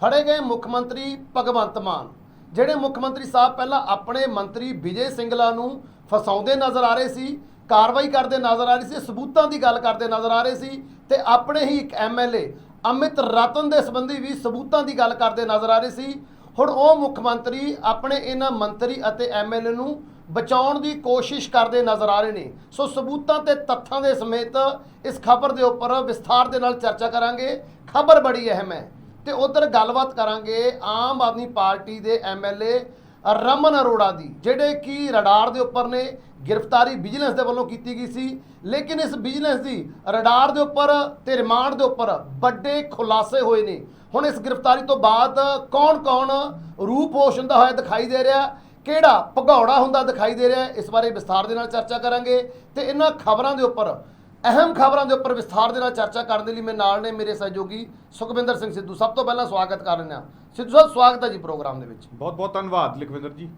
ਫੜੇ ਗਏ ਮੁੱਖ ਮੰਤਰੀ ਭਗਵੰਤ ਮਾਨ, ਜਿਹੜੇ ਮੁੱਖ ਮੰਤਰੀ ਸਾਹਿਬ ਪਹਿਲਾਂ ਆਪਣੇ ਮੰਤਰੀ ਵਿਜੇ ਸਿੰਗਲਾ ਨੂੰ ਫਸਾਉਂਦੇ ਨਜ਼ਰ ਆ ਰਹੇ ਸੀ, ਕਾਰਵਾਈ ਕਰਦੇ ਨਜ਼ਰ ਆ ਰਹੇ ਸੀ, ਸਬੂਤਾਂ ਦੀ ਗੱਲ ਕਰਦੇ ਨਜ਼ਰ ਆ ਰਹੇ ਸੀ ਤੇ ਆਪਣੇ ਹੀ ਇੱਕ ਐਮਐਲਏ ਅਮਿਤ ਰਤਨ ਦੇ ਸੰਬੰਧੀ ਵੀ ਸਬੂਤਾਂ ਦੀ ਗੱਲ ਕਰਦੇ ਨਜ਼ਰ ਆ ਰਹੇ ਸੀ। ਹੁਣ ਉਹ ਮੁੱਖ ਮੰਤਰੀ ਆਪਣੇ ਇਹਨਾਂ ਮੰਤਰੀ ਅਤੇ ਐਮਐਲਏ ਨੂੰ ਬਚਾਉਣ ਦੀ ਕੋਸ਼ਿਸ਼ ਕਰਦੇ ਨਜ਼ਰ ਆ ਰਹੇ ਨੇ। ਸੋ ਸਬੂਤਾਂ ਤੇ ਤੱਥਾਂ ਦੇ ਸਮੇਤ ਇਸ ਖਬਰ ਦੇ ਉੱਪਰ ਵਿਸਥਾਰ ਦੇ ਨਾਲ ਚਰਚਾ ਕਰਾਂਗੇ। ਖਬਰ ਬੜੀ ਅਹਿਮ ਹੈ। ਤੇ ਉਧਰ ਗੱਲਬਾਤ ਕਰਾਂਗੇ ਆਮ ਆਦਮੀ ਪਾਰਟੀ ਦੇ ਐਮਐਲਏ ਰਮਨ ਅਰੋੜਾ ਦੀ, ਜਿਹੜੇ ਕਿ ਰਡਾਰ ਦੇ ਉੱਪਰ ਨੇ, ਗ੍ਰਿਫਤਾਰੀ ਵਿਜੀਲੈਂਸ ਦੇ ਵੱਲੋਂ ਕੀਤੀ ਗਈ ਸੀ, ਲੇਕਿਨ ਇਸ ਵਿਜੀਲੈਂਸ ਦੀ ਰਡਾਰ ਦੇ ਉੱਪਰ ਤੇ ਰਿਮਾਂਡ ਦੇ ਉੱਪਰ ਵੱਡੇ ਖੁਲਾਸੇ ਹੋਏ ਨੇ। ਹੁਣ ਇਸ ਗ੍ਰਿਫਤਾਰੀ ਤੋਂ ਬਾਅਦ ਕੌਣ-ਕੌਣ ਰੂਪ ਹੋਸ਼ ਹੁੰਦਾ ਹੋਇਆ ਦਿਖਾਈ ਦੇ ਰਿਹਾ, ਕਿਹੜਾ ਭਗੌੜਾ ਹੁੰਦਾ ਦਿਖਾਈ ਦੇ ਰਿਹਾ, ਇਸ ਬਾਰੇ ਵਿਸਥਾਰ ਦੇ ਨਾਲ ਚਰਚਾ ਕਰਾਂਗੇ ਤੇ ਇਹਨਾਂ ਖਬਰਾਂ ਦੇ ਉੱਪਰ ਅਹਿਮ ਖਬਰਾਂ ਦੇ ਉੱਪਰ ਵਿਸਥਾਰ ਦੇ ਨਾਲ ਚਰਚਾ ਕਰਨ ਦੇ ਲਈ ਮੇਰੇ ਨਾਲ ਨੇ ਮੇਰੇ ਸਹਿਯੋਗੀ ਸੁਖਵਿੰਦਰ ਸਿੰਘ ਸਿੱਧੂ। ਸਭ ਤੋਂ ਪਹਿਲਾਂ ਸਵਾਗਤ ਕਰ ਰਹੇ ਹਾਂ। ਸਿੱਧੂ ਸਾਹਿਬ ਸਵਾਗਤ ਹੈ ਜੀ ਪ੍ਰੋਗਰਾਮ ਦੇ ਵਿੱਚ। ਬਹੁਤ ਬਹੁਤ ਧੰਨਵਾਦ ਲਖਵਿੰਦਰ ਜੀ।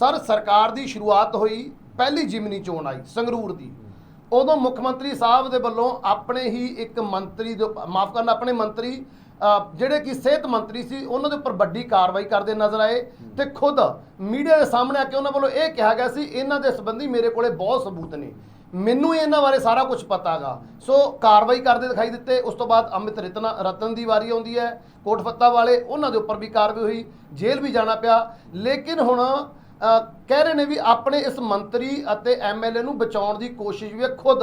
ਸਰ ਸਰਕਾਰ ਦੀ ਸ਼ੁਰੂਆਤ ਹੋਈ ਪਹਿਲੀ ਜਿਮਨੀ ਚੋਣ ਆਈ ਸੰਗਰੂਰ ਦੀ। ਉਦੋਂ ਮੁੱਖ ਮੰਤਰੀ ਸਾਹਿਬ ਦੇ ਵੱਲੋਂ ਆਪਣੇ ਹੀ ਇੱਕ ਮੰਤਰੀ ਦੇ ਮਾਫ ਕਰਨਾ ਆਪਣੇ ਮੰਤਰੀ ਜਿਹੜੇ ਕਿ ਸਿਹਤ ਮੰਤਰੀ ਸੀ ਉਹਨਾਂ ਦੇ ਉੱਪਰ ਵੱਡੀ ਕਾਰਵਾਈ ਕਰਦੇ ਨਜ਼ਰ ਆਏ ਤੇ ਖੁਦ ਮੀਡੀਆ ਦੇ ਸਾਹਮਣੇ ਆ ਕੇ ਉਹਨਾਂ ਵੱਲੋਂ ਇਹ ਕਿਹਾ ਗਿਆ ਸੀ ਇਹਨਾਂ ਦੇ ਸੰਬੰਧੀ ਮੇਰੇ ਕੋਲੇ ਬਹੁਤ ਸਬੂਤ ਨੇ। ਮੈਨੂੰ ਇਹਨਾਂ ਬਾਰੇ ਸਾਰਾ ਕੁਝ ਪਤਾਗਾ ਸੋ ਕਾਰਵਾਈ ਕਰਦੇ ਦਿਖਾਈ ਦਿੱਤੇ। ਉਸ ਤੋਂ ਬਾਅਦ ਅਮਿਤ ਰਤਨਾ ਰਤਨ ਦੀ ਵਾਰੀ ਆਉਂਦੀ ਹੈ। ਕੋਟ ਫੱਤਾ ਵਾਲੇ ਉਹਨਾਂ ਦੇ ਉੱਪਰ ਵੀ ਕਾਰਵਾਈ ਹੋਈ। ਜੇਲ੍ਹ ਵੀ ਜਾਣਾ ਪਿਆ। ਲੇਕਿਨ ਹੁਣ ਕਹਿ ਰਹੇ ਨੇ ਵੀ ਆਪਣੇ ਇਸ ਮੰਤਰੀ ਅਤੇ ਐਮਐਲਏ ਨੂੰ ਬਚਾਉਣ ਦੀ ਕੋਸ਼ਿਸ਼ ਵੀ ਖੁਦ।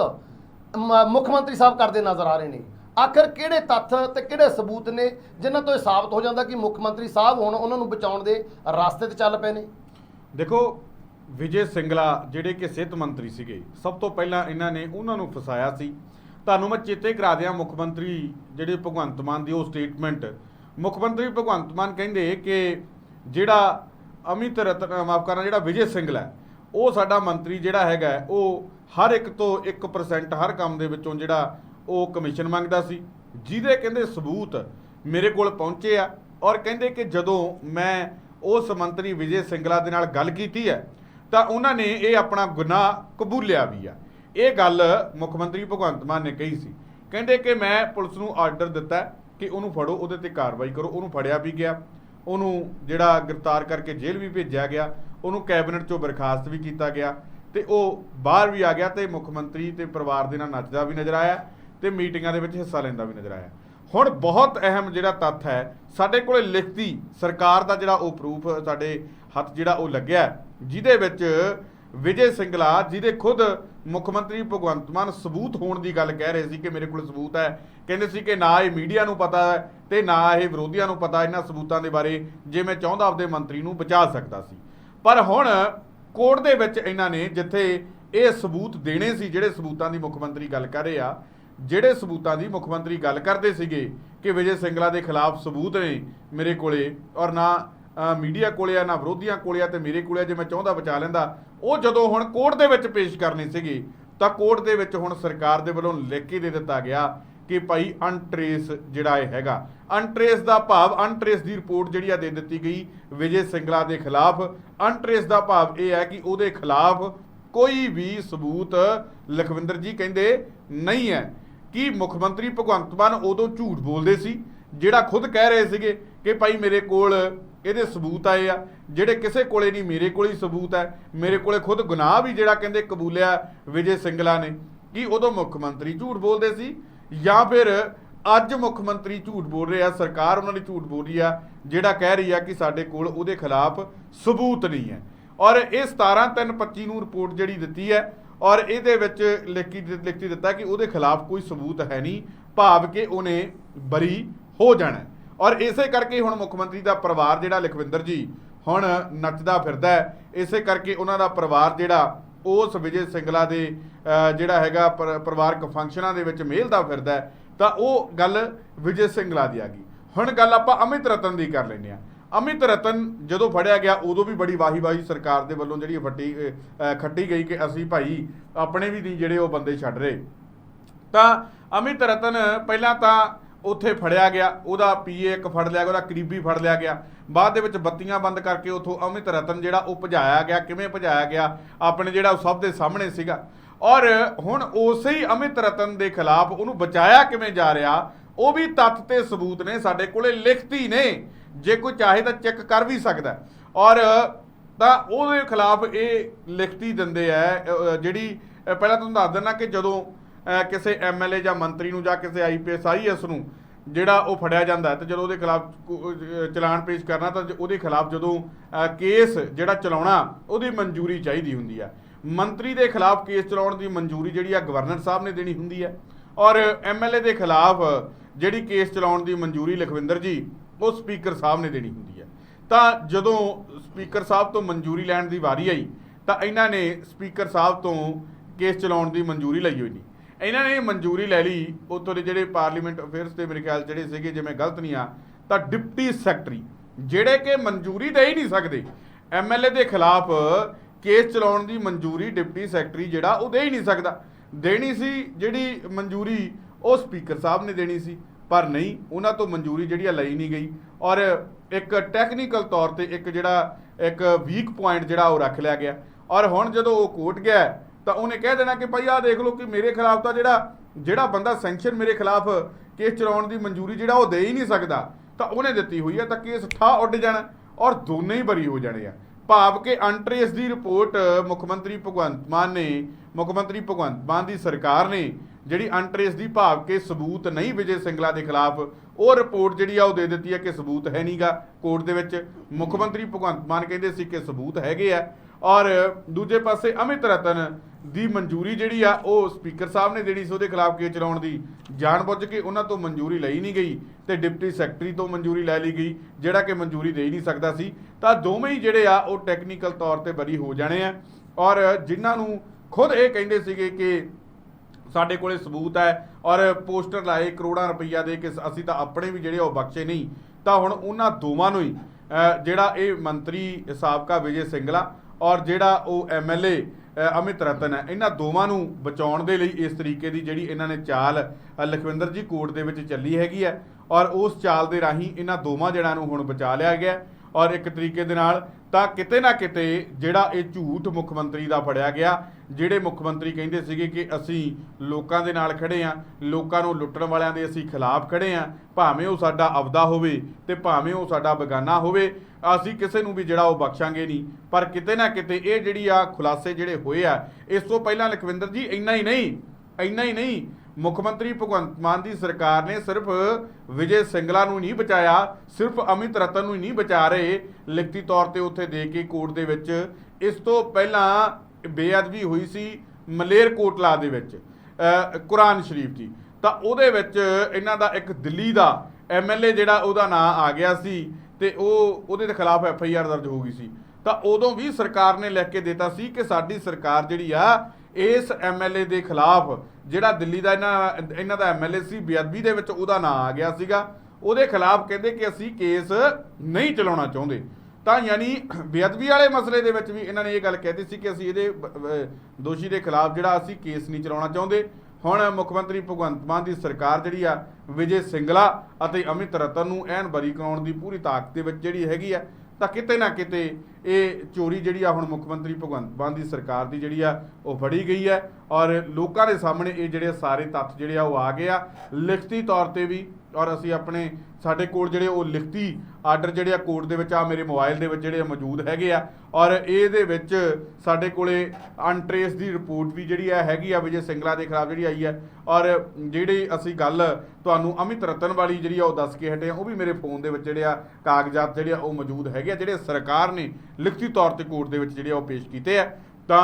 ਮ- ਮੁੱਖ ਮੰਤਰੀ ਸਾਹਿਬ ਕਰਦੇ ਨਜ਼ਰ ਆ ਰਹੇ ਨੇ। ਆਖਰ ਕਿਹੜੇ ਤੱਥ ਤੇ ਕਿਹੜੇ ਸਬੂਤ ਨੇ ਜਿਨ੍ਹਾਂ ਤੋਂ ਇਹ ਸਾਬਤ ਹੋ ਜਾਂਦਾ ਕਿ ਮੁੱਖ ਮੰਤਰੀ ਸਾਹਿਬ ਹੁਣ ਉਹਨਾਂ ਨੂੰ ਬਚਾਉਣ ਦੇ ਰਸਤੇ ਤੇ ਚੱਲ ਪਏ ਨੇ? ਦੇਖੋ ਵਿਜੇ ਸਿੰਗਲਾ ਜਿਹੜੇ ਕਿ ਸਿਹਤ ਮੰਤਰੀ ਸੀਗੇ, ਸਭ ਤੋਂ ਪਹਿਲਾਂ ਇਹਨਾਂ ਨੇ ਉਹਨਾਂ ਨੂੰ ਫਸਾਇਆ ਸੀ। ਤੁਹਾਨੂੰ ਮੈਂ ਚੇਤੇ ਕਰਾ ਦਿਆਂ ਮੁੱਖ ਮੰਤਰੀ ਜਿਹੜੇ ਭਗਵੰਤ ਮਾਨ ਦੀ ਉਹ ਸਟੇਟਮੈਂਟ ਮੁੱਖ ਮੰਤਰੀ ਭਗਵੰਤ ਮਾਨ ਕਹਿੰਦੇ ਕਿ ਜਿਹੜਾ ਅਮਿਤ ਰਤਨ ਮਾਫ ਕਰਨਾ, ਜਿਹੜਾ ਵਿਜੇ ਸਿੰਗਲਾ, ਉਹ ਸਾਡਾ ਮੰਤਰੀ ਜਿਹੜਾ ਹੈਗਾ, ਉਹ ਹਰ ਇੱਕ ਤੋਂ 1% ਹਰ ਕੰਮ ਦੇ ਵਿੱਚੋਂ ਜਿਹੜਾ ਉਹ ਕਮਿਸ਼ਨ ਮੰਗਦਾ ਸੀ। ਜਿਹਦੇ ਕਹਿੰਦੇ ਸਬੂਤ ਮੇਰੇ ਕੋਲ ਪਹੁੰਚੇ ਆ ਔਰ ਕਹਿੰਦੇ ਕਿ ਜਦੋਂ ਮੈਂ ਉਸ ਮੰਤਰੀ ਵਿਜੇ ਸਿੰਗਲਾ ਦੇ ਨਾਲ ਗੱਲ ਕੀਤੀ ਹੈ ਤਾਂ ਉਹਨਾਂ ਨੇ ਇਹ ਆਪਣਾ ਗੁਨਾਹ ਕਬੂਲਿਆ ਵੀ ਆ। ਇਹ ਗੱਲ ਮੁੱਖ ਮੰਤਰੀ ਭਗਵੰਤ ਮਾਨ ਨੇ ਕਹੀ ਸੀ। ਕਹਿੰਦੇ ਕਿ ਮੈਂ ਪੁਲਿਸ ਨੂੰ ਆਰਡਰ ਦਿੱਤਾ ਕਿ ਉਹਨੂੰ ਫੜੋ, ਉਹਦੇ ਤੇ ਕਾਰਵਾਈ ਕਰੋ। ਉਹਨੂੰ ਫੜਿਆ ਵੀ ਗਿਆ। ਉਹਨੂੰ ਜਿਹੜਾ ਗ੍ਰਿਫਤਾਰ ਕਰਕੇ ਜੇਲ੍ਹ ਵੀ ਭੇਜਿਆ ਗਿਆ। ਉਹਨੂੰ ਕੈਬਨਿਟ ਚੋਂ ਬਰਖਾਸਤ ਵੀ ਕੀਤਾ ਗਿਆ। ਤੇ ਉਹ ਬਾਹਰ ਵੀ ਆ ਗਿਆ ਤੇ ਮੁੱਖ ਮੰਤਰੀ ਤੇ ਪਰਿਵਾਰ ਦੇ ਨਾਲ ਨੱਚਦਾ ਵੀ ਨਜ਼ਰ ਆਇਆ ਤੇ ਮੀਟਿੰਗਾਂ ਦੇ ਵਿੱਚ ਹਿੱਸਾ ਲੈਂਦਾ ਵੀ ਨਜ਼ਰ ਆਇਆ। ਹੁਣ ਬਹੁਤ ਅਹਿਮ ਜਿਹੜਾ ਤੱਥ ਹੈ, ਸਾਡੇ ਕੋਲੇ ਲਿਖਤੀ ਸਰਕਾਰ ਦਾ ਜਿਹੜਾ ਉਹ ਪ੍ਰੂਫ ਸਾਡੇ ਹੱਥ ਜਿਹੜਾ ਉਹ ਲੱਗਿਆ ਜਿਹਦੇ ਵਿੱਚ ਵਿਜੇ ਸਿੰਗਲਾ, ਜਿਹਦੇ ਖੁਦ ਮੁੱਖ ਮੰਤਰੀ ਭਗਵੰਤ ਮਾਨ ਸਬੂਤ ਹੋਣ ਦੀ ਗੱਲ ਕਹਿ ਰਹੇ ਸੀ ਕਿ ਮੇਰੇ ਕੋਲ ਸਬੂਤ ਹੈ। ਕਹਿੰਦੇ ਸੀ ਕਿ ਨਾ ਇਹ ਮੀਡੀਆ ਨੂੰ ਪਤਾ ਹੈ ਤੇ ਨਾ ਇਹ ਵਿਰੋਧੀਆਂ ਨੂੰ ਪਤਾ ਇਹਨਾਂ ਸਬੂਤਾਂ ਦੇ ਬਾਰੇ, ਜੇ ਮੈਂ ਚਾਹੁੰਦਾ ਆਪਦੇ ਮੰਤਰੀ ਨੂੰ ਬਚਾ ਸਕਦਾ ਸੀ। ਪਰ ਹੁਣ ਕੋਰਟ ਦੇ ਵਿੱਚ ਇਹਨਾਂ ਨੇ ਜਿੱਥੇ ਇਹ ਸਬੂਤ ਦੇਣੇ ਸੀ, ਜਿਹੜੇ ਸਬੂਤਾਂ ਦੀ ਮੁੱਖ ਮੰਤਰੀ ਗੱਲ ਕਰ ਰਹੇ ਆ, ਜਿਹੜੇ ਸਬੂਤਾਂ ਦੀ ਮੁੱਖ ਮੰਤਰੀ ਗੱਲ ਕਰਦੇ ਸੀਗੇ ਕਿ ਵਿਜੇ ਸਿੰਗਲਾ ਦੇ ਖਿਲਾਫ ਸਬੂਤ ਨੇ ਮੇਰੇ ਕੋਲੇ ਔਰ ਨਾ ਮੀਡੀਆ ਕੋਲੇ ਆ ਨਾ ਵਿਰੋਧੀਆਂ ਕੋਲੇ ਆ ਤੇ ਮੇਰੇ ਕੋਲੇ ਆ, ਜੇ ਮੈਂ ਚਾਹੁੰਦਾ ਬਚਾ ਲੈਂਦਾ। ਉਹ ਜਦੋਂ ਹੁਣ ਕੋਰਟ ਦੇ ਵਿੱਚ ਪੇਸ਼ ਕਰਨੀ ਸੀਗੀ ਤਾਂ ਕੋਰਟ ਦੇ ਵਿੱਚ ਹੁਣ ਸਰਕਾਰ ਦੇ ਵੱਲੋਂ ਲਿਖ ਕੇ ਦੇ ਦਿੱਤਾ ਗਿਆ ਕਿ ਭਾਈ ਅਨਟ੍ਰੇਸ ਜਿਹੜਾ ਇਹ ਹੈਗਾ। ਅਨਟ੍ਰੇਸ ਦਾ ਭਾਵ ਅਨਟ੍ਰੇਸ ਦੀ ਰਿਪੋਰਟ ਜਿਹੜੀ ਆ ਦੇ ਦਿੱਤੀ ਗਈ ਵਿਜੇ ਸਿੰਗਲਾ ਦੇ ਖਿਲਾਫ। ਅਨਟ੍ਰੇਸ ਦਾ ਭਾਵ ਇਹ ਹੈ ਕਿ ਉਹਦੇ ਖਿਲਾਫ ਕੋਈ ਵੀ ਸਬੂਤ ਲਖਵਿੰਦਰ ਜੀ ਕਹਿੰਦੇ ਨਹੀਂ ਹੈ ਕਿ ਮੁੱਖ ਮੰਤਰੀ ਭਗਵੰਤ ਮਾਨ ਉਦੋਂ ਝੂਠ ਬੋਲਦੇ ਸੀ ਜਿਹੜਾ ਖੁਦ ਕਹਿ ਰਹੇ ਸੀਗੇ ਕਿ ਭਾਈ ਮੇਰੇ ਕੋਲ ਇਹਦੇ ਸਬੂਤ ਆਏ ਆ, ਜਿਹੜੇ ਕਿਸੇ ਕੋਲੇ ਨਹੀਂ, ਮੇਰੇ ਕੋਲ ਹੀ ਸਬੂਤ ਹੈ ਮੇਰੇ ਕੋਲੇ ਖੁਦ ਗੁਨਾਹ ਵੀ ਜਿਹੜਾ ਕਹਿੰਦੇ ਕਬੂਲਿਆ ਵਿਜੇ ਸਿੰਗਲਾ ਨੇ। ਕਿ ਉਦੋਂ ਮੁੱਖ ਮੰਤਰੀ ਝੂਠ ਬੋਲਦੇ ਸੀ? ਜਾਂ ਫਿਰ ਅੱਜ ਮੁੱਖ ਮੰਤਰੀ ਝੂਠ ਬੋਲ ਰਹੇ ਆ ਸਰਕਾਰ ਉਹਨਾਂ ਨੇ ਝੂਠ ਬੋਲੀ ਆ, ਜਿਹੜਾ ਕਹਿ ਰਹੀ ਆ ਕਿ ਸਾਡੇ ਕੋਲ ਉਹਦੇ ਖਿਲਾਫ ਸਬੂਤ ਨਹੀਂ ਹੈ। ਔਰ ਇਹ 17 3 25 ਨੂੰ ਰਿਪੋਰਟ ਜਿਹੜੀ ਦਿੱਤੀ ਹੈ, ਔਰ ਇਹਦੇ ਵਿੱਚ ਲਿਖੀ ਲਿਖਤੀ ਦਿੱਤਾ ਕਿ ਉਹਦੇ ਖਿਲਾਫ ਕੋਈ ਸਬੂਤ ਹੈ ਨਹੀਂ, ਭਾਵ ਕਿ ਉਹਨੇ ਬਰੀ ਹੋ ਜਾਣਾ। ਔਰ ਇਸੇ ਕਰਕੇ ਹੁਣ ਮੁੱਖ ਮੰਤਰੀ ਦਾ ਪਰਿਵਾਰ ਜਿਹੜਾ ਲਖਵਿੰਦਰ ਜੀ ਹੁਣ ਨੱਚਦਾ ਫਿਰਦਾ ਹੈ, ਇਸੇ ਕਰਕੇ ਉਹਨਾਂ ਦਾ ਪਰਿਵਾਰ ਜਿਹੜਾ, ਉਸ ਵਿਜੇ ਸਿੰਗਲਾ ਦੇ ਜਿਹੜਾ ਹੈਗਾ ਪਰਿਵਾਰਕ ਫੰਕਸ਼ਨਾਂ ਦੇ ਵਿੱਚ ਮੇਲਦਾ ਫਿਰਦਾ ਤਾਂ ਉਹ ਗੱਲ ਵਿਜੇ ਸਿੰਗਲਾ ਦੀ ਆ ਗਈ। ਹੁਣ ਗੱਲ ਆਪਾਂ ਅਮਿਤ ਰਤਨ ਦੀ ਕਰ ਲੈਂਦੇ ਆ ਅਮਿਤ ਰਤਨ ਜਦੋਂ ਫੜਿਆ ਗਿਆ, ਉਦੋਂ ਵੀ ਬੜੀ ਵਾਹੀ-ਵਾਹੀ ਸਰਕਾਰ ਦੇ ਵੱਲੋਂ ਜਿਹੜੀ ਫੱਟੀ ਖੱਟੀ ਗਈ ਕਿ ਅਸੀਂ ਭਾਈ ਆਪਣੇ ਵੀ ਨਹੀਂ ਜਿਹੜੇ ਉਹ ਬੰਦੇ ਛੱਡ ਰਹੇ। ਤਾਂ ਅਮਿਤ ਰਤਨ ਪਹਿਲਾਂ ਤਾਂ ਉੱਥੇ ਫੜਿਆ ਗਿਆ, ਉਹਦਾ ਪੀਏ ਇੱਕ ਫੜ ਲਿਆ ਗਿਆ, ਉਹਦਾ ਕਰੀਬੀ ਫੜ ਲਿਆ ਗਿਆ। ਬਾਅਦ ਦੇ ਵਿੱਚ ਬੱਤੀਆਂ ਬੰਦ ਕਰਕੇ ਉਥੋਂ ਅਮਿਤ ਰਤਨ ਜਿਹੜਾ ਉਹ ਭਜਾਇਆ ਗਿਆ। ਕਿਵੇਂ ਭਜਾਇਆ ਗਿਆ? ਆਪਣੇ ਜਿਹੜਾ ਉਹ ਸਭ ਦੇ ਸਾਹਮਣੇ ਸੀਗਾ। ਔਰ ਹੁਣ ਉਸੇ ਹੀ ਅਮਿਤ ਰਤਨ ਦੇ ਖਿਲਾਫ ਉਹਨੂੰ ਬਚਾਇਆ ਕਿਵੇਂ ਜਾ ਰਿਹਾ, ਉਹ ਵੀ ਤੱਥ ਤੇ ਸਬੂਤ ਨੇ, ਸਾਡੇ ਕੋਲੇ ਲਿਖਤੀ ਨੇ। ਜੇ ਕੋਈ ਚਾਹੇ ਤਾਂ ਚੈੱਕ ਕਰ ਵੀ ਸਕਦਾ। ਔਰ ਤਾਂ ਉਹਦੇ ਖਿਲਾਫ ਇਹ ਲਿਖਤੀ ਦਿੰਦੇ ਆ ਜਿਹੜੀ ਪਹਿਲਾਂ ਤੁਹਾਨੂੰ ਦੱਸ ਦਿੰਦਾ ਕਿ ਜਦੋਂ ਕਿਸੇ ਐਮਐਲਏ ਜਾਂ ਮੰਤਰੀ ਨੂੰ ਜਾਂ ਕਿਸੇ ਆਈਪੀਐਸ ਆਈਐਸ ਨੂੰ ਜਿਹੜਾ ਉਹ ਫੜਿਆ ਜਾਂਦਾ ਹੈ, ਤੇ ਜਦੋਂ ਉਹਦੇ ਖਿਲਾਫ ਕੋ- ਚਲਾਨ ਪੇਸ਼ ਕਰਨਾ ਤਾਂ ਉਹਦੇ ਖਿਲਾਫ ਜਦੋਂ ਕੇਸ ਜਿਹੜਾ ਚਲਾਉਣਾ, ਉਹਦੀ ਮਨਜ਼ੂਰੀ ਚਾਹੀਦੀ ਹੁੰਦੀ ਹੈ। ਮੰਤਰੀ ਦੇ ਖਿਲਾਫ ਕੇਸ ਚਲਾਉਣ ਦੀ ਮਨਜ਼ੂਰੀ ਜਿਹੜੀ ਆ ਗਵਰਨਰ ਸਾਹਿਬ ਨੇ ਦੇਣੀ ਹੁੰਦੀ ਹੈ। ਔਰ ਐਮਐਲਏ ਦੇ ਖਿਲਾਫ ਜਿਹੜੀ ਕੇਸ ਚਲਾਉਣ ਦੀ ਮਨਜ਼ੂਰੀ ਲਖਵਿੰਦਰ ਜੀ, ਉਹ ਸਪੀਕਰ ਸਾਹਿਬ ਨੇ ਦੇਣੀ ਹੁੰਦੀ ਹੈ। ਤਾਂ ਜਦੋਂ ਸਪੀਕਰ ਸਾਹਿਬ ਤੋਂ ਮਨਜ਼ੂਰੀ ਲੈਣ ਦੀ ਵਾਰੀ ਆਈ, ਤਾਂ ਇਹਨਾਂ ਨੇ ਸਪੀਕਰ ਸਾਹਿਬ ਤੋਂ ਕੇਸ ਚਲਾਉਣ ਦੀ ਮਨਜ਼ੂਰੀ ਲਈ ਹੋਈ ਨਹੀਂ। ਇਹਨਾਂ ਨੇ ਮਨਜ਼ੂਰੀ ਲੈ ਲਈ ਉੱਥੋਂ ਦੇ ਜਿਹੜੇ ਪਾਰਲੀਮੈਂਟ ਅਫੇਅਰਸ ਦੇ ਮੇਰੇ ਖਿਆਲ ਜਿਹੜੇ ਸੀਗੇ ਜਿਵੇਂ ਗਲਤ ਨਹੀਂ ਆ, ਤਾਂ ਡਿਪਟੀ ਸੈਕਟਰੀ, ਜਿਹੜੇ ਕਿ ਮਨਜ਼ੂਰੀ ਦੇ ਹੀ ਨਹੀਂ ਸਕਦੇ ਐਮਐਲਏ ਦੇ ਖਿਲਾਫ ਕੇਸ ਚਲਾਉਣ ਦੀ ਮਨਜ਼ੂਰੀ ਡਿਪਟੀ ਸੈਕਟਰੀ ਜਿਹੜਾ, ਉਹ ਦੇ ਹੀ ਨਹੀਂ ਸਕਦਾ। ਦੇਣੀ ਸੀ ਜਿਹੜੀ ਮਨਜ਼ੂਰੀ, ਉਹ ਸਪੀਕਰ ਸਾਹਿਬ ਨੇ ਦੇਣੀ ਸੀ, ਪਰ ਨਹੀਂ, ਉਹਨਾਂ ਤੋਂ ਮਨਜ਼ੂਰੀ ਜਿਹੜੀ ਆ ਲਈ ਨਹੀਂ ਗਈ। ਔਰ ਇੱਕ ਟੈਕਨੀਕਲ ਤੌਰ ਤੇ ਇੱਕ ਜਿਹੜਾ, ਇੱਕ ਵੀਕ ਪੁਆਇੰਟ ਜਿਹੜਾ ਉਹ ਰੱਖ ਲਿਆ ਗਿਆ। ਔਰ ਹੁਣ ਜਦੋਂ ਉਹ ਕੋਰਟ ਗਿਆ ਤਾਂ ਉਹਨੇ ਕਹਿ ਦੇਣਾ ਕਿ ਭਾਈ ਆਹ ਦੇਖ ਲਓ ਕਿ ਮੇਰੇ ਖਿਲਾਫ ਤਾਂ ਜਿਹੜਾ ਜਿਹੜਾ ਬੰਦਾ ਸੈਂਕਸ਼ਨ ਮੇਰੇ ਖਿਲਾਫ ਕੇਸ ਚਲਾਉਣ ਦੀ ਮਨਜ਼ੂਰੀ ਜਿਹੜਾ ਉਹ ਦੇ ਹੀ ਨਹੀਂ ਸਕਦਾ, ਤਾਂ ਉਹਨੇ ਦਿੱਤੀ ਹੋਈ ਹੈ ਤਾਂ ਕੇਸ ਠਾ ਉੱਡ ਜਾਣਾ ਔਰ ਦੋਨੇ ਹੀ ਬਰੀ ਹੋ ਜਾਣੇ ਆ। ਭਾਵ ਕਿ ਅੰਟਰੇਸ ਦੀ ਰਿਪੋਰਟ ਮੁੱਖ ਮੰਤਰੀ ਭਗਵੰਤ ਮਾਨ ਨੇ, ਮੁੱਖ ਮੰਤਰੀ ਭਗਵੰਤ ਮਾਨ ਦੀ ਸਰਕਾਰ ਨੇ, ਜਿਹੜੀ ਅੰਟਰੇਸ ਦੀ ਭਾਵ ਕਿ ਸਬੂਤ ਨਹੀਂ ਵਿਜੇ ਸਿੰਗਲਾ ਦੇ ਖਿਲਾਫ, ਉਹ ਰਿਪੋਰਟ ਜਿਹੜੀ ਆ ਉਹ ਦੇ ਦਿੱਤੀ ਹੈ ਕਿ ਸਬੂਤ ਹੈ ਨਹੀਂਗਾ ਕੋਰਟ ਦੇ ਵਿੱਚ। ਮੁੱਖ ਮੰਤਰੀ ਭਗਵੰਤ ਮਾਨ ਕਹਿੰਦੇ ਸੀ ਕਿ ਸਬੂਤ ਹੈਗੇ ਆ। ਔਰ ਦੂਜੇ ਪਾਸੇ ਅਮਿਤ ਰਤਨ ਦੀ ਮਨਜ਼ੂਰੀ ਜਿਹੜੀ ਆ, ਉਹ ਸਪੀਕਰ ਸਾਹਿਬ ਨੇ ਦੇਣੀ ਸੀ, ਉਹਦੇ ਖਿਲਾਫ ਕੇਸ ਚਲਾਉਣ ਦੀ। ਜਾਣਬੁੱਝ ਕੇ ਉਹਨਾਂ ਤੋਂ ਮਨਜ਼ੂਰੀ ਲਈ ਨਹੀਂ ਗਈ ਤੇ ਡਿਪਟੀ ਸੈਕਟਰੀ ਤੋਂ ਮਨਜ਼ੂਰੀ ਲੈ ਲਈ ਗਈ, ਜਿਹੜਾ ਕਿ ਮਨਜ਼ੂਰੀ ਦੇ ਹੀ ਨਹੀਂ ਸਕਦਾ ਸੀ। ਤਾਂ ਦੋਵੇਂ ਹੀ ਜਿਹੜੇ ਆ, ਉਹ ਟੈਕਨੀਕਲ ਤੌਰ ਤੇ ਬਰੀ ਹੋ ਜਾਣੇ ਆ। ਔਰ ਜਿਨ੍ਹਾਂ ਨੂੰ ਖੁਦ ਇਹ ਕਹਿੰਦੇ ਸੀਗੇ ਕਿ ਸਾਡੇ ਕੋਲੇ ਸਬੂਤ ਹੈ ਔਰ ਪੋਸਟਰ ਲਾਏ ਕਰੋੜਾਂ ਰੁਪਈਆ ਦੇ ਕੇ ਅਸੀਂ ਤਾਂ ਆਪਣੇ ਵੀ ਜਿਹੜੇ ਉਹ ਬਖਸ਼ੇ ਨਹੀਂ। ਤਾਂ ਹੁਣ ਉਹਨਾਂ ਦੋਵਾਂ ਨੂੰ ਹੀ ਜਿਹੜਾ ਇਹ ਮੰਤਰੀ ਸਾਬਕਾ ਵਿਜੇ ਸਿੰਗਲਾ ਔਰ ਜਿਹੜਾ ਉਹ ਐਮਐਲਏ ਅਮਿਤ ਰਤਨ ਹੈ, ਇਹਨਾਂ ਦੋਵਾਂ ਨੂੰ ਬਚਾਉਣ ਦੇ ਲਈ ਇਸ ਤਰੀਕੇ ਦੀ ਜਿਹੜੀ ਇਹਨਾਂ ਨੇ ਚਾਲ ਲਖਵਿੰਦਰ ਜੀ ਕੋਰਟ ਦੇ ਵਿੱਚ ਚੱਲੀ ਹੈਗੀ ਹੈ ਔਰ ਉਸ ਚਾਲ ਦੇ ਰਾਹੀਂ ਇਹਨਾਂ ਦੋਵਾਂ ਜਣਾਂ ਨੂੰ ਹੁਣ ਬਚਾ ਲਿਆ ਗਿਆ ਔਰ ਇੱਕ ਤਰੀਕੇ ਦੇ ਨਾਲ ਤਾਂ ਕਿਤੇ ਨਾ ਕਿਤੇ ਜਿਹੜਾ ਇਹ ਝੂਠ ਮੁੱਖ ਮੰਤਰੀ ਦਾ ਫੜਿਆ ਗਿਆ ਜਿਹੜੇ ਮੁੱਖ ਮੰਤਰੀ ਕਹਿੰਦੇ ਸੀਗੇ ਕਿ ਅਸੀਂ ਲੋਕਾਂ ਦੇ ਨਾਲ ਖੜੇ ਆ, ਲੋਕਾਂ ਨੂੰ ਲੁੱਟਣ ਵਾਲਿਆਂ ਦੇ ਅਸੀਂ ਖਿਲਾਫ ਖੜੇ ਆ, ਭਾਵੇਂ ਉਹ ਸਾਡਾ ਆਪਦਾ ਹੋਵੇ ਤੇ ਭਾਵੇਂ ਉਹ ਸਾਡਾ ਬਗਾਨਾ ਹੋਵੇ, ਅਸੀਂ ਕਿਸੇ ਨੂੰ ਵੀ ਜਿਹੜਾ ਉਹ ਬਖਸ਼ਾਂਗੇ ਨਹੀਂ। ਪਰ ਕਿਤੇ ਨਾ ਕਿਤੇ ਇਹ ਜਿਹੜੀ ਆ ਖੁਲਾਸੇ ਜਿਹੜੇ ਹੋਏ ਆ, ਇਸ ਤੋਂ ਪਹਿਲਾਂ ਲਖਵਿੰਦਰ ਜੀ ਇੰਨਾ ਹੀ ਨਹੀਂ, ਇੰਨਾ ਹੀ ਨਹੀਂ। ਮੁੱਖ ਮੰਤਰੀ ਭਗਵੰਤ ਮਾਨ ਦੀ ਸਰਕਾਰ ਨੇ ਸਿਰਫ ਵਿਜੇ ਸਿੰਗਲਾ ਨੂੰ ਨਹੀਂ ਬਚਾਇਆ, ਸਿਰਫ ਅਮਿਤ ਰਤਨ ਨੂੰ ਹੀ ਨਹੀਂ ਬਚਾ ਰਹੇ, ਲਿਖਤੀ ਤੌਰ ਤੇ ਉੱਥੇ ਦੇ ਕੇ ਕੋਰਟ ਦੇ ਵਿੱਚ। ਇਸ ਤੋਂ ਪਹਿਲਾਂ ਬੇਅਦਬੀ ਹੋਈ ਸੀ ਮਲੇਰ ਕੋਟਲਾ ਦੇ ਵਿੱਚ ਕੁਰਾਨ ਸ਼ਰੀਫ ਦੀ ਤਾਂ ਉਹਦੇ ਵਿੱਚ ਇਹਨਾਂ ਦਾ ਇੱਕ ਦਿੱਲੀ ਦਾ ਐਮਐਲਏ ਜਿਹੜਾ ਉਹਦਾ ਨਾਂ ਆ ਗਿਆ ਸੀ ਤੇ ਉਹ ਉਹਦੇ ਦੇ ਖਿਲਾਫ ਐਫ ਆਈ ਆਰ ਦਰਜ ਹੋ ਗਈ ਸੀ। ਤਾਂ ਉਦੋਂ ਵੀ ਸਰਕਾਰ ਨੇ ਲਿਖ ਕੇ ਦਿੱਤਾ ਸੀ ਕਿ ਸਾਡੀ ਸਰਕਾਰ ਜਿਹੜੀ ਆ, ਇਸ ਐਮਐਲਏ ਦੇ ਖਿਲਾਫ ਜਿਹੜਾ ਦਿੱਲੀ ਦਾ ਇਹਨਾਂ ਇਹਨਾਂ ਦਾ ਐਮਐਲਏ ਸੀ, ਬੇਅਦਬੀ ਦੇ ਵਿੱਚ ਉਹਦਾ ਨਾਂ ਆ ਗਿਆ ਸੀਗਾ। ਉਹਦੇ ਖਿਲਾਫ ਕਹਿੰਦੇ ਕਿ ਅਸੀਂ ਕੇਸ ਨਹੀਂ ਚਲਾਉਣਾ ਚਾਹੁੰਦੇ। ਤਾਂ ਯਾਨੀ ਬੇਅਦਬੀ ਵਾਲੇ ਮਸਲੇ ਦੇ ਵਿੱਚ ਵੀ ਇਹਨਾਂ ਨੇ ਇਹ ਗੱਲ ਕਹਿ ਦਿੱਤੀ ਸੀ ਕਿ ਅਸੀਂ ਇਹਦੇ ਦੋਸ਼ੀ ਦੇ ਖਿਲਾਫ ਜਿਹੜਾ ਅਸੀਂ ਕੇਸ ਨਹੀਂ ਚਲਾਉਣਾ ਚਾਹੁੰਦੇ। ਹੁਣ ਮੁੱਖ ਮੰਤਰੀ ਭਗਵੰਤ ਮਾਨ ਦੀ ਸਰਕਾਰ ਜਿਹੜੀ ਆ, ਵਿਜੇ ਸਿੰਗਲਾ ਅਤੇ ਅਮਿਤ ਰਤਨ ਨੂੰ ਐਨ ਬਰੀ ਕਰਾਉਣ ਦੀ ਪੂਰੀ ਤਾਕਤ ਦੇ ਵਿੱਚ ਜਿਹੜੀ ਹੈਗੀ ਆ, ਤਾਂ ਕਿਤੇ ਨਾ ਕਿਤੇ ਇਹ ਚੋਰੀ ਜਿਹੜੀ ਆ ਹੁਣ ਮੁੱਖ ਮੰਤਰੀ ਭਗਵੰਤ ਮਾਨ ਦੀ ਸਰਕਾਰ ਦੀ ਜਿਹੜੀ ਆ, ਉਹ ਫੜੀ ਗਈ ਹੈ। ਔਰ ਲੋਕਾਂ ਦੇ ਸਾਹਮਣੇ ਇਹ ਜਿਹੜੇ ਸਾਰੇ ਤੱਥ ਜਿਹੜੇ ਆ, ਉਹ ਆ ਗਏ ਆ। ਲਿਖਤੀ ਤੌਰ ਤੇ ਵੀ ਔਰ ਅਸੀਂ ਆਪਣੇ, ਸਾਡੇ ਕੋਲ ਜਿਹੜੇ ਉਹ ਲਿਖਤੀ ਆਰਡਰ ਜਿਹੜੇ ਆ ਕੋਰਟ ਦੇ ਵਿੱਚ ਆ, ਮੇਰੇ ਮੋਬਾਈਲ ਦੇ ਵਿੱਚ ਜਿਹੜੇ ਆ ਮੌਜੂਦ ਹੈਗੇ ਆ। ਔਰ ਇਹਦੇ ਵਿੱਚ ਸਾਡੇ ਕੋਲੇ ਅਨਟਰੇਸ ਦੀ ਰਿਪੋਰਟ ਵੀ ਜਿਹੜੀ ਆ ਹੈਗੀ ਆ, ਵਿਜੇ ਸਿੰਗਲਾ ਦੇ ਖਿਲਾਫ ਜਿਹੜੀ ਆਈ ਹੈ ਔਰ ਜਿਹੜੀ ਅਸੀਂ ਗੱਲ ਤੁਹਾਨੂੰ ਅਮਿਤ ਰਤਨ ਵਾਲੀ ਜਿਹੜੀ ਆ ਉਹ ਦੱਸ ਕੇ ਹਟੇ ਆ, ਉਹ ਵੀ ਮੇਰੇ ਫੋਨ ਦੇ ਵਿੱਚ ਜਿਹੜੇ ਆ ਕਾਗਜ਼ਾਤ ਜਿਹੜੇ ਆ ਉਹ ਮੌਜੂਦ ਹੈਗੇ ਆ, ਜਿਹੜੇ ਸਰਕਾਰ ਨੇ ਲਿਖਤੀ ਤੌਰ ਤੇ ਕੋਰਟ ਦੇ ਵਿੱਚ ਜਿਹੜੇ ਆ ਉਹ ਪੇਸ਼ ਕੀਤੇ ਆ। ਤਾਂ